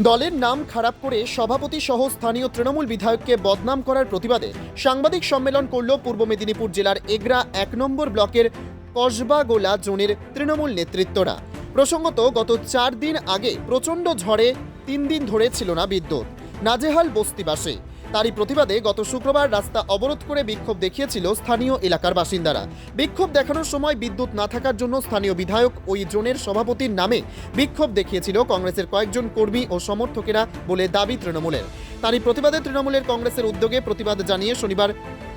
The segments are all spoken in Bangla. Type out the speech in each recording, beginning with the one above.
দলের নাম খারাপ করে সভাপতি সহ স্থানীয় তৃণমূল বিধায়ককে বদনাম করার প্রতিবাদে সাংবাদিক সম্মেলন করল পূর্ব মেদিনীপুর জেলার এগরা এক নম্বর ব্লকের কসবাগোলা জোনের তৃণমূল নেতৃত্বরা। প্রসঙ্গত, গত চার দিন আগে প্রচণ্ড ঝড়ে তিন দিন ধরে ছিল না বিদ্যুৎ। নাজেহাল বস্তিবাসী। তারই প্রতিবাদে গত শুক্রবার রাস্তা অবরোধ করে বিক্ষোভ দেখিয়েছিল স্থানীয় এলাকার বাসিন্দারা। বিক্ষোভ দেখানোর সময় বিদ্যুৎ না থাকার জন্য স্থানীয় বিধায়ক ওই জোনের সভাপতির নামে বিক্ষোভ দেখিয়েছিল কংগ্রেসের কয়েকজন কর্মী ও সমর্থকেরা বলে দাবি তৃণমূলের। তারই প্রতিবাদে তৃণমূলের কংগ্রেসের উদ্যোগে প্রতিবাদ জানিয়ে শনিবার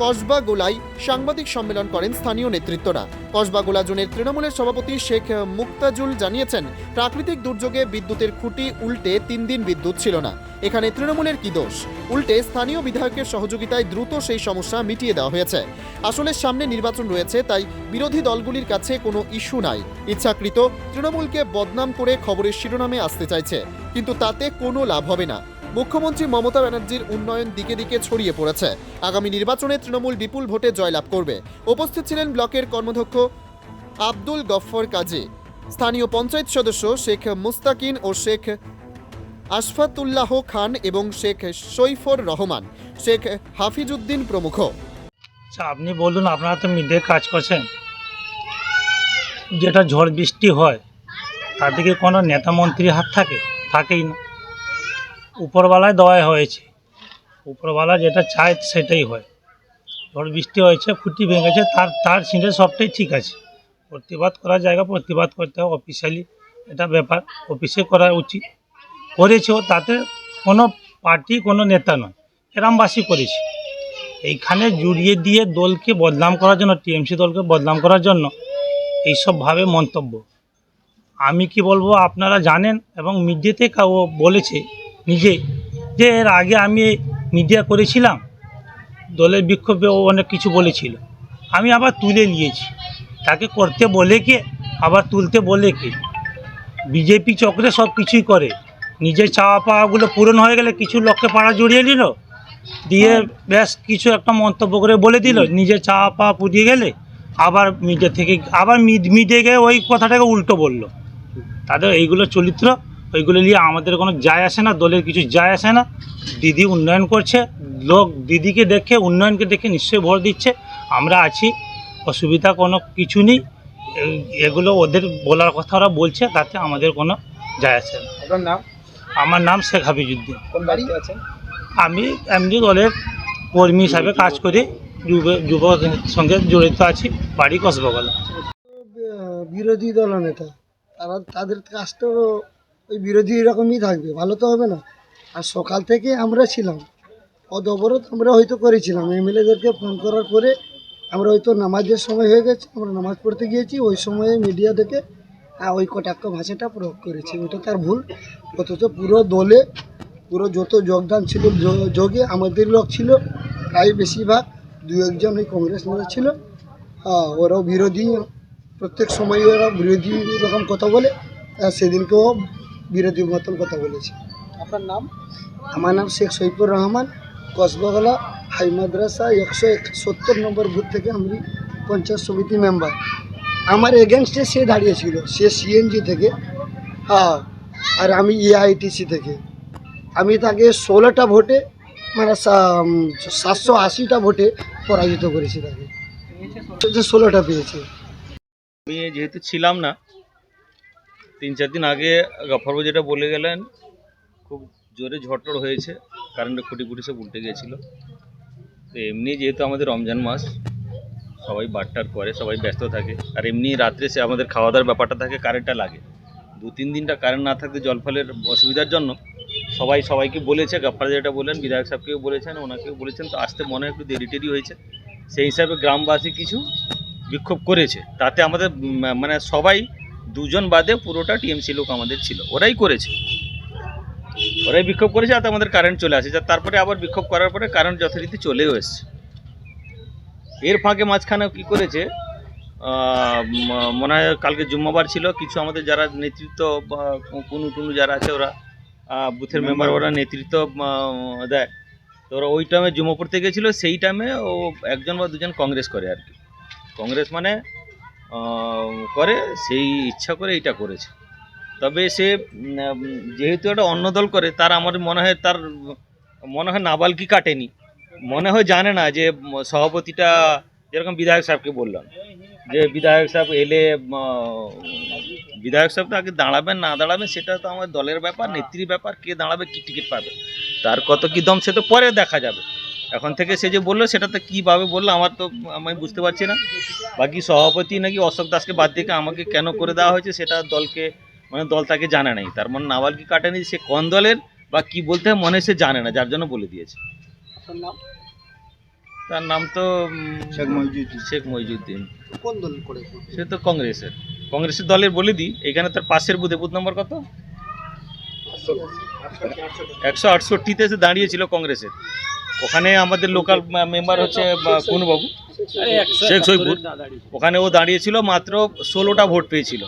কসবা গোলায় সাংবাদিক সম্মেলন করেন স্থানীয় নেতৃত্বরা। কসবা গোলা জোনের তৃণমূলের সভাপতি শেখ মুক্তাজুল জানিয়েছেন, প্রাকৃতিক দুর্যোগে বিদ্যুতের খুঁটি উল্টে তিন দিন বিদ্যুৎ ছিল না। এখানে তৃণমূলের কি দোষ? উল্টে স্থানীয় বিধায়কের সহযোগিতায় দ্রুত সেই সমস্যা মিটিয়ে দেওয়া হয়েছে। আসলে সামনে নির্বাচন রয়েছে, তাই বিরোধী দলগুলির কাছে কোনো ইস্যু নাই। ইচ্ছাকৃত, তৃণমূলকে বদনাম করে খবরের শিরোনামে আসতে চাইছে। কিন্তু তাতে কোনো লাভ হবে না। মুখ্যমন্ত্রী মমতা ব্যানার্জির উন্নয়ন দিকে দিকে ছড়িয়ে পড়েছে। আগামী নির্বাচনে তৃণমূল বিপুল ভোটে জয়লাভ করবে। উপস্থিত ছিলেন ব্লকের কর্মধ্যক্ষ আব্দুল গফর কাজী। স্থানীয় পঞ্চায়েত সদস্য শেখ মুস্তাকিন ও শেখ আশফাতুল্লাহ খান এবং শেখ সৈফর রহমান। শেখ হাফিজউদ্দিন প্রমুখ। আচ্ছা আপনি বলুন, আপনারা তো মিডিয়ায় কাজ করছেন। যেটা ঝড় বৃষ্টি হয় তাতে কি কোনো নেতা মন্ত্রী হাত থাকে? থাকেই না। উপরওয়ালায় দেওয়া হয়েছে। উপরওয়ালা যেটা চায় সেটাই হয়। ঝড় বৃষ্টি হয়েছে, খুঁটি ভেঙেছে, তার তার ছিঁড়ে সবটাই ঠিক আছে। প্রতিবাদ করার জায়গা প্রতিবাদ করতে হবে অফিসিয়ালি। এটা ব্যাপার, অফিসে করা উচিত। করেছেও তাতে কোনো পার্টি, কোনো নেতা নয়। গ্রামবাসী করেছে। এইখানে জুড়িয়ে দিয়ে দলকে বদনাম করার জন্য, টিএমসি দলকে বদনাম করার জন্য এইসবভাবে মন্তব্য। আমি কি বলব, আপনারা জানেন এবং মিডিয়াতে কাউ বলেছে নিজে যে এর আগে আমি মিডিয়া করেছিলাম দলের বিক্ষোভে ও অনেক কিছু বলেছিল আমি আবার তুলে নিয়েছি তাকে করতে বলে কে আবার তুলতে বলে কে বিজেপি চক্রে সব কিছুই করে নিজের চাওয়া পাওয়াগুলো পূরণ হয়ে গেলে কিছু লোককে পাড়া জড়িয়ে নিল দিয়ে ব্যাস কিছু একটা মন্তব্য করে বলে দিল নিজের চাওয়া পাওয়া পুড়িয়ে গেলে আবার মিডিয়া থেকে আবার মিড মিডিয়া গিয়ে ওই কথাটাকে উল্টো বলল তাদের এইগুলো চরিত্র ওইগুলো নিয়ে আমাদের কোনো যায় আসে না দলের কিছু যায় আসে না। দিদি উন্নয়ন করছে লোক দিদিকে দেখে উন্নয়নকে দেখে নিশ্চয়ই ভোট দিচ্ছে। আমরা আছি অসুবিধা কোনো কিছু নেই। এগুলো ওদের বলার কথা ওরা বলছে তাতে আমাদের কোনো যায় আসে না। নাম? আমার নাম শেখ হাফিজুদ্দিন কোন বাড়িতে আছেন? আমি এমনি দলের কর্মী হিসাবে কাজ করি যুব যুব সঙ্গে জড়িত আছি বাড়ি কসবাগলা বিরোধী দল নেতা তারা তাদের কাজ তো ওই বিরোধী এরকমই থাকবে ভালো তো হবে না। আর সকাল থেকে আমরা ছিলাম অবরোধ আমরা হয়তো করেছিলাম। এমএলএদেরকে ফোন করার পরে আমরা হয়তো নামাজের সময় হয়ে গেছে আমরা নামাজ পড়তে গিয়েছি ওই সময়ে মিডিয়া দেখে আহ, ওই কটাক্ষ ভাষাটা প্রয়োগ করেছি। ওটা তার ভুল। অথচ পুরো দলে পুরো যত যোগদান ছিল যোগে আমাদের লোক ছিল প্রায় বেশিরভাগ দু একজন ওই কংগ্রেস নেতা ছিল। আহ, ওরাও বিরোধী প্রত্যেক সময় ওরা বিরোধী রকম কথা বলে আর সেদিনকেও বিরোধী মতন কথা বলেছে। আপনার নাম? আমার নাম শেখ সৈফুর রহমান। কসবাগলা হাই মাদ্রাসা একশো সত্তর নম্বর বুথ থেকে আমি পঞ্চায়েত সমিতি মেম্বার। আমার এগেনস্টে সে দাঁড়িয়েছিল সে সিএনজি থেকে হ্যাঁ আর আমি E এআইটিসি থেকে। আমি তাকে ষোলোটা ভোটে মানে সাতশো আশিটা ভোটে পরাজিত করেছি তাকে। ষোলোটা পেয়েছে। আমি যেহেতু ছিলাম না তিন চার দিন আগে গফরবাবু যেটা বলে গেলেন, খুব জোরে ঝড়টড় হয়েছে কারেন্টের খুঁটি খুঁটি সব উল্টে গিয়েছিল তো এমনি যেহেতু আমাদের রমজান মাস, সবাই বাট্টার করে, সবাই ব্যস্ত থাকে। আর এমনি রাত্রে সে আমাদের খাওয়া দাওয়ার ব্যাপারটা থাকে কারেন্টটা লাগে। দু তিন দিনটা কারেন্ট না থাকতে জল ফলের অসুবিধার জন্য সবাই সবাইকে বলেছে গাফার যেটা বললেন, বিধায়ক সাহেবকেও বলেছেন, ওনাকেও বলেছেন, তো আসতে মনে হয় একটু দেরি টেরি হয়েছে। সেই হিসাবে গ্রামবাসী কিছু বিক্ষোভ করেছে। তাতে আমাদের মানে সবাই দুজন বাদে পুরোটা টিএমসি লোক আমাদের ছিল। ওরাই করেছে। ওরাই বিক্ষোভ করেছে আর আমাদের কারেন্ট চলে আসে তারপরে আবার বিক্ষোভ করার পরে কারেন্ট যথারীতি চলেও এসছে। এর ফাঁকে মাঝখানে কি করেছে? মনে হয় কালকে জুম্মাবার ছিল। কিছু আমাদের যারা নেতৃত্ব বা কুনু টুনু যারা আছে ওরা বুথের মেম্বার ওরা নেতৃত্ব দেয়। তো ওরা ওই টাইমে জুম্মা পড়তে গেছিল। সেই টাইমে ও একজন বা দুজন কংগ্রেস করে আর কি। কংগ্রেস মানে করে, সেই ইচ্ছা করে এইটা করেছে। তবে সে যেহেতু একটা অন্য দল করে, তার আমার মনে হয়, তার মনে হয় নাবালকি কাটেনি। মনে হয় জানে না যে সভাপতিটা যেরকম বিধায়ক সাহেবকে বললাম, যে বিধায়ক সাহেব এলে বিধায়ক সাহেব তো আগে দাঁড়াবেন, না দাঁড়াবেন, সেটা তো আমার দলের ব্যাপার, নেত্রীর ব্যাপার, কে দাঁড়াবে, কি টিকিট পাবে। তার কত কি দম, সে তো পরে দেখা যাবে। এখন থেকে সে যে বলল সেটা তো কীভাবে বলল আমার তো আমি বুঝতে পারছি না। বাকি সভাপতি নাকি অশোক দাসকে বাদ দিয়ে আমাকে কেন করে দেওয়া হয়েছে সেটা দলকে মানে দল তাকে জানে নাই। তার মানে নাবাল কি কাটেনি সে কোন দলের বা কি বলতে হয় মনে হয় সে জানে না যার জন্য বলে দিয়েছে। তার নাম? তো শেখ মহিজুদ্দিন শেখ মহিজুদ্দিন কোন দল করে? সে তো কংগ্রেসের। কংগ্রেসের দলের বলে দিই এখানে তার পাশের বুথে বুথ নম্বর কত? একশো আটষট্টিতে সে দাঁড়িয়েছিল কংগ্রেসের। ওখানে আমাদের লোকাল মেম্বার হচ্ছে কোন বাবু শেখ সৈপুর ওখানে ও দাঁড়িয়েছিল মাত্র ষোলোটা ভোট পেয়েছিল।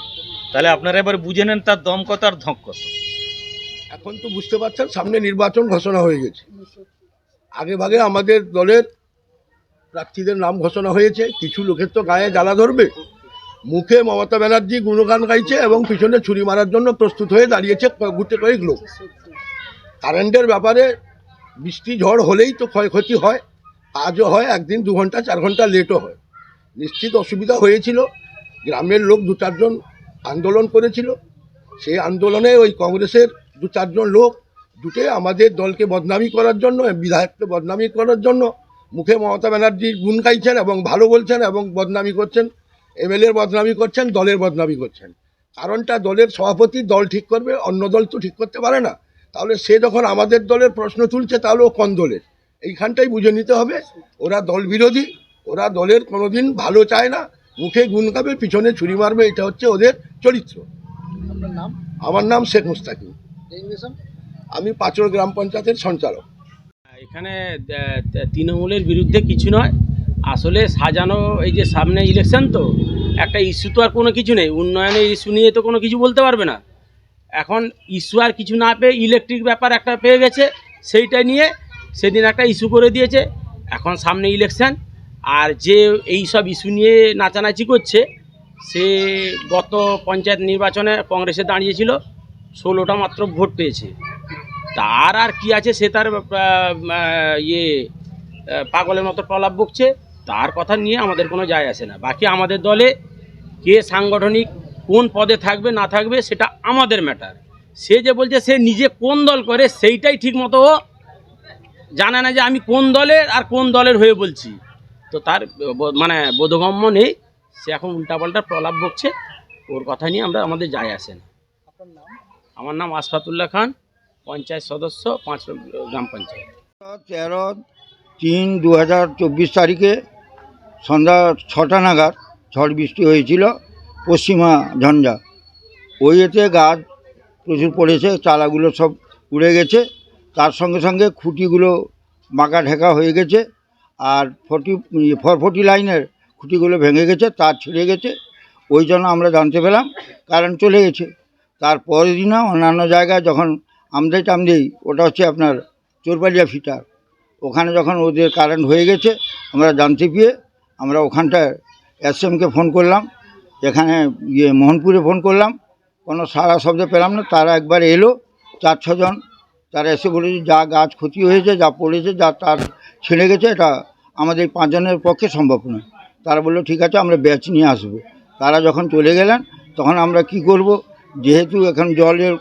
তাহলে আপনারা এবার বুঝে নেন তার দম কত আর ধক কত। এখন তো বুঝতে পারছেন সামনে নির্বাচন ঘোষণা হয়ে গেছে। আগে ভাগে আমাদের দলের প্রার্থীদের নাম ঘোষণা হয়েছে কিছু লোকের তো গায়ে জ্বালা ধরবে। মুখে মমতা ব্যানার্জি গুণগান গাইছে এবং পিছনে ছুরি মারার জন্য প্রস্তুত হয়ে দাঁড়িয়েছে গুটে কয়েক লোক। কারেন্টের ব্যাপারে বৃষ্টি ঝড় হলেই তো ক্ষয়ক্ষতি হয়। আজও হয়, একদিন দু ঘণ্টা, চার ঘণ্টা লেটও হয়। নিশ্চিত অসুবিধা হয়েছিল। গ্রামের লোক দু চারজন আন্দোলন করেছিল। সেই আন্দোলনে ওই কংগ্রেসের দু চারজন লোক জুটে আমাদের দলকে বদনামি করার জন্য, বিধায়ককে বদনামি করার জন্য মুখে মমতা ব্যানার্জির গুণ গাইছেন এবং ভালো বলছেন এবং বদনামি করছেন। এমএলএর বদনামি করছেন, দলের বদনামি করছেন। কারণটা দলের সভাপতি দল ঠিক করবে, অন্য দল তো ঠিক করতে পারে না। তাহলে সে যখন আমাদের দলের প্রশ্ন তুলছে তাহলে ও কোন দলের? এইখানটাই বুঝে নিতে হবে। ওরা দল বিরোধী ওরা দলের কোনোদিন ভালো চায় না। মুখে গুণ গাবে পিছনে ছুরি মারবে এটা হচ্ছে ওদের চরিত্র। আপনার নাম? আমার নাম শেখ মুস্তাকিম। আমি পাঁচড় গ্রাম পঞ্চায়েতের সঞ্চালক। এখানে তৃণমূলের বিরুদ্ধে কিছু নয়। আসলে সাজানো এই যে সামনে ইলেকশন তো একটা ইস্যু তো আর কোনো কিছু নেই। উন্নয়নের ইস্যু নিয়ে তো কোনো কিছু বলতে পারবে না। এখন ইস্যু আর কিছু না পেয়ে ইলেকট্রিক ব্যাপার একটা পেয়ে গেছে, সেইটা নিয়ে সেদিন একটা ইস্যু করে দিয়েছে। এখন সামনে ইলেকশন, আর যে এই সব ইস্যু নিয়ে নাচানাচি করছে, সে গত পঞ্চায়েত নির্বাচনে কংগ্রেসে দাঁড়িয়েছিল, ষোলোটা মাত্র ভোট পেয়েছে। তার আর কি আছে সে তার ইয়ে পাগলের মতো প্রলাপ বকছে, তার কথা নিয়ে আমাদের কোনো যায় আসে না। বাকি আমাদের দলে কে সাংগঠনিক কোন পদে থাকবে না থাকবে সেটা আমাদের ম্যাটার সে যে বলছে সে নিজে কোন দল করে সেইটাই ঠিক মতো জানে না যে আমি কোন দলের আর কোন দলের হয়ে বলছি। তো তার মানে বোধগম্য নেই। সে এখন উল্টাপাল্টা প্রলাপ বকছে। ওর কথা নিয়ে আমরা আমাদের যায় আসে না। আমার নাম আশফাতুল্লাহ খান পঞ্চায়েত সদস্য পাঁচ গ্রাম পঞ্চায়েত। তেরো তিন দু হাজার চব্বিশ তারিখে সন্ধ্যা ছটা নাগাদ ঝড় বৃষ্টি হয়েছিল। পশ্চিমা ঝঞ্ঝা। ওই এতে গাছ প্রচুর পড়েছে চালাগুলো সব উড়ে গেছে। তার সঙ্গে সঙ্গে খুঁটিগুলো বাঁকা ঢেকা হয়ে গেছে আর ফর্টি ফরফটি লাইনের খুঁটিগুলো ভেঙে গেছে, তার ছিঁড়ে গেছে। ওই জন্য আমরা জানতে পেলাম কারেন্ট চলে গেছে। তারপরের দিনও অন্যান্য জায়গায় যখন আমদাই টামদেই ওটা হচ্ছে আপনার চোরবালিয়া ফিটার। ওখানে যখন ওদের কারেন্ট হয়ে গেছে, আমরা জানতে পেয়ে আমরা ওখানটায় এসএমকে ফোন করলাম। এখানে ইয়ে মোহনপুরে ফোন করলাম। কোনো সারা শব্দ পেলাম না, তারা একবার এলো, চার ছজন তারা এসে বলেছে, যা গাছ ক্ষতি হয়েছে, যা পড়েছে, যা তার ছিঁড়ে গেছে, এটা আমাদের পাঁচজনের পক্ষে সম্ভব নয়। তারা বলল, ঠিক আছে, আমরা ব্যাচ নিয়ে আসব। তারা যখন চলে গেলেন, তখন আমরা কি করব? যেহেতু এখন জলের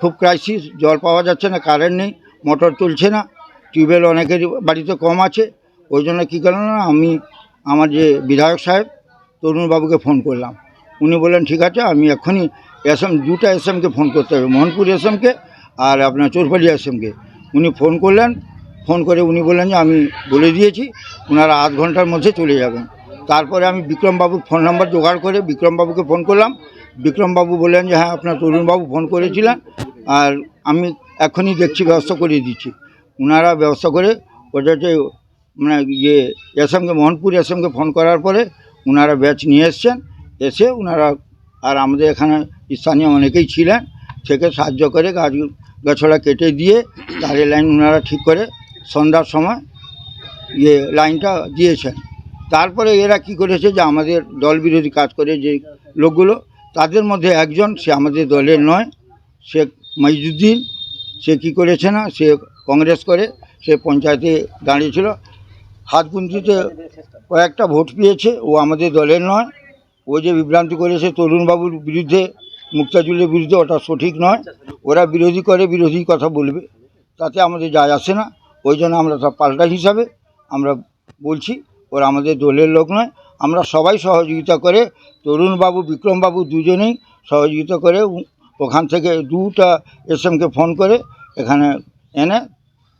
খুব ক্রাইসিস জল পাওয়া যাচ্ছে না কারেন্ট নেই মোটর চলছে না টিউবওয়েল অনেকের বাড়িতে কম আছে। ওই জন্য কী করলাম না, আমি আমার যে বিধায়ক সাহেব তরুণবাবুকে ফোন করলাম। উনি বললেন, ঠিক আছে, আমি এক্ষুনি এসএম, দুটা এসএমকে ফোন করতে হবে, মোহনপুর এসএমকে আর আপনার চোরপালি এসএমকে। উনি ফোন করলেন, ফোন করে উনি বললেন যে, আমি বলে দিয়েছি ওনারা আধ ঘণ্টার মধ্যে চলে যাবেন। তারপরে আমি বিক্রমবাবুর ফোন নাম্বার জোগাড় করে বিক্রমবাবুকে ফোন করলাম। বিক্রমবাবু বললেন যে হ্যাঁ আপনার তরুণবাবু ফোন করেছিলেন আর আমি এখনই দেখছি, ব্যবস্থা করে দিচ্ছি। ওনারা ব্যবস্থা করে ওটা হচ্ছে মানে ইয়ে এসএমকে, মোহনপুর এসএমকে ফোন করার পরে ওনারা ব্যাচ নিয়ে এসছেন, এসে ওনারা আর আমাদের এখানে স্থানীয় অনেকেই ছিলেন, থেকে সাহায্য করে গাছ, গাছড়া কেটে দিয়ে তারের লাইন ওনারা ঠিক করে সন্ধ্যার সময় ইয়ে লাইনটা দিয়েছেন। তারপরে এরা কি করেছে যে আমাদের দল বিরোধী কাজ করে যে লোকগুলো, তাদের মধ্যে একজন সে আমাদের দলের নয়, সে মইজুদ্দিন সে কি করেছে না, সে কংগ্রেস করে, সে পঞ্চায়েতে দাঁড়িয়েছিল হাত গুনতিতে কয়েকটা ভোট পেয়েছে, ও আমাদের দলের নয়। ও যে বিভ্রান্তি করেছে তরুণবাবুর বিরুদ্ধে, মুক্তাজুলের বিরুদ্ধে, ওটা সঠিক নয়। ওরা বিরোধী করে, বিরোধী কথা বলবে। তাতে আমাদের যায় আসে না। ওই জন্য আমরা তার পাল্টা হিসাবে আমরা বলছি, ওরা আমাদের দলের লোক নয়। আমরা সবাই সহযোগিতা করে, তরুণবাবু, বিক্রমবাবু দুজনেই সহযোগিতা করে ওখান থেকে দুটা এসএমকে ফোন করে, এখানে এনে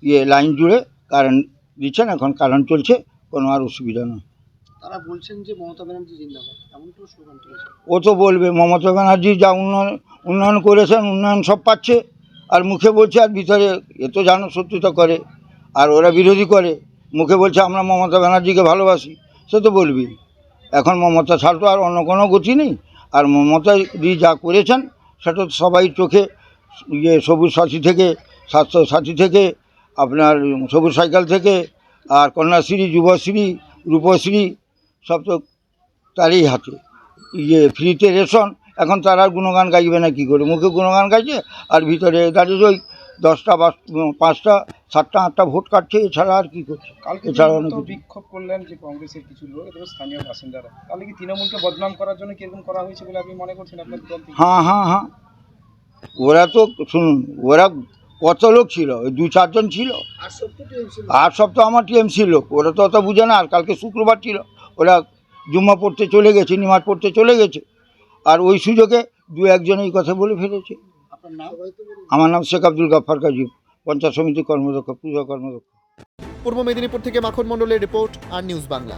ইয়ে লাইন জুড়ে কারেন্ট দিচ্ছেন এখন কারেন্ট চলছে কোনো আর অসুবিধা নয়। তারা বলছেন যে মমতা ব্যানার্জি জিন্দাবাদ এমন তো স্লোগান ও তো বলবে মমতা ব্যানার্জি যা উন্নয়ন উন্নয়ন করেছেন উন্নয়ন সব পাচ্ছে আর মুখে বলছে আর ভিতরে এ তো জানো শত্রুতা করে আর ওরা বিরোধী করে মুখে বলছে আমরা মমতা ব্যানার্জিকে ভালোবাসি সে তো বলবি। এখন মমতা ছাড় তো আর অন্য কোনো গতি নেই আর মমতা দি যা করেছেন সেটা সবাই চোখে ইয়ে সবুজ সাথী থেকে স্বাস্থ্য সাথী থেকে আপনার সবুজ সাইকেল থেকে আর কন্যাশ্রী যুবশ্রী রূপশ্রী সব তো তারই হাতে। ইয়ে ফ্রিতে রেশন এখন তার আর গুণগান গাইবে না কী করে? মুখে গুণগান গাইছে আর ভিতরে দাঁড়িয়ে ওই দশটা বা পাঁচটা সাতটা আটটা ভোট কাটছে এছাড়া আর কী করছে? কালকে এছাড়া অনেক বিক্ষোভ করলেন যে কংগ্রেসের কিছু লোক স্থানীয় বাসিন্দারা। তাহলে কি তৃণমূলকে বদনাম করার জন্য কীরকম করা হয়েছে বলে আপনি মনে করছেন আপনার হ্যাঁ হ্যাঁ হ্যাঁ। ওরা তো শুনুন ওরা কত লোক ছিল? ওই দু চারজন ছিল। আর আট সপ্তাহ আমার টিএমসি লোক। ওরা তো অত বুঝে না। আর কালকে শুক্রবার ছিল। ওরা জুম্মা পড়তে চলে গেছে নিমাজ পড়তে চলে গেছে। আর ওই সুযোগে দু একজন এই কথা বলে ফেলেছে। তো। আমার নাম শেখ আব্দুল গাফার কাজী। পঞ্চায়েত সমিতি কর্মদক্ষ পূজা কর্মদক্ষ। পূর্ব মেদিনীপুর থেকে মাখন মণ্ডলের রিপোর্ট আর নিউজ বাংলা।